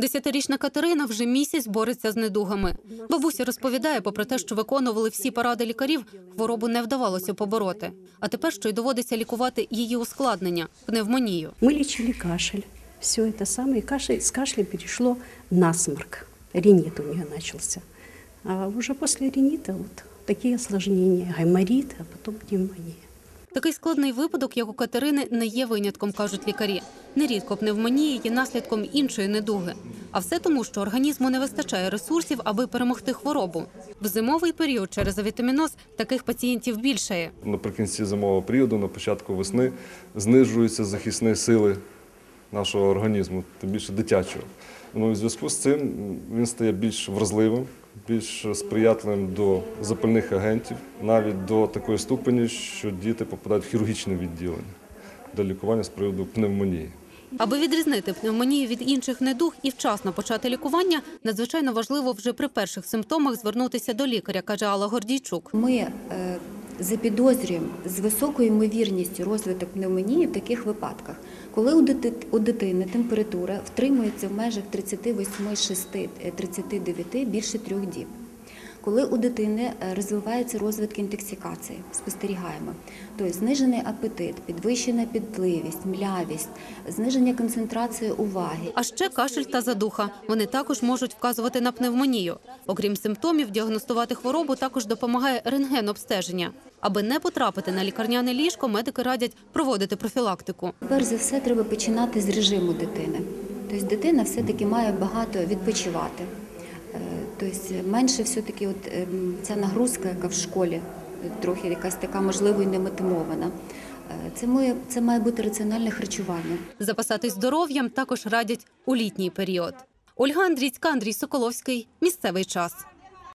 Десятирічна Катерина вже місяць бореться з недугами. Бабуся розповідає, попри те, що виконували всі поради лікарів, хворобу не вдавалося побороти. А тепер що й доводиться лікувати її ускладнення пневмонію. Мы лечили кашель. Все это самое. И кашель, с кашлем перешло в насморк. Ринит у нее начался. А уже после ринита вот такие осложнения. Гайморит, а потом пневмония. Такий складний випадок, як у Катерини, не є винятком, кажуть лікарі. Нерідко пневмонія є наслідком іншої недуги. А все тому, що організму не вистачає ресурсів, аби перемогти хворобу. В зимовий період через авітаміноз таких пацієнтів більшає. Наприкінці зимового періоду, на початку весни, знижуються захисні сили нашого організму, тим більше дитячого. Ну, в зв'язку з цим він стає більш вразливим, більш сприятливим до запальних агентів, навіть до такої ступені, що діти попадають в хірургічне відділення для лікування з приводу пневмонії. Аби відрізнити пневмонію від інших недуг і вчасно почати лікування, надзвичайно важливо вже при перших симптомах звернутися до лікаря, каже Алла Гордійчук. Ми е, запідозрюємо з високою ймовірністю розвиток пневмонії в таких випадках, коли у дити- у дитини температура втримується в межах 38-39 більше трьох діб. Коли у дитини е, розвивається розвиток інтоксикації, спостерігаємо, тобто знижений апетит, підвищена підливість, млявість, зниження концентрації уваги, А ще кашель та задуха. Вони також можуть вказувати на пневмонію. Окрім симптомів, діагностувати хворобу також допомагає рентген-обстеження. Аби не потрапити на лікарняне ліжко, медики радять проводити профілактику. Перш за все, треба починати з режиму дитини. Тобто дитина все-таки має багато відпочивати. Тобто менше все-таки от, ем, ця нагрузка, яка в школі, е, трохи якась така, можливо, і немотивована. Е, Це має, це має бути раціональне харчування. Запасатись здоров'ям також радять у літній період. Ольга Андрійська, Андрій Соколовський. Місцевий час.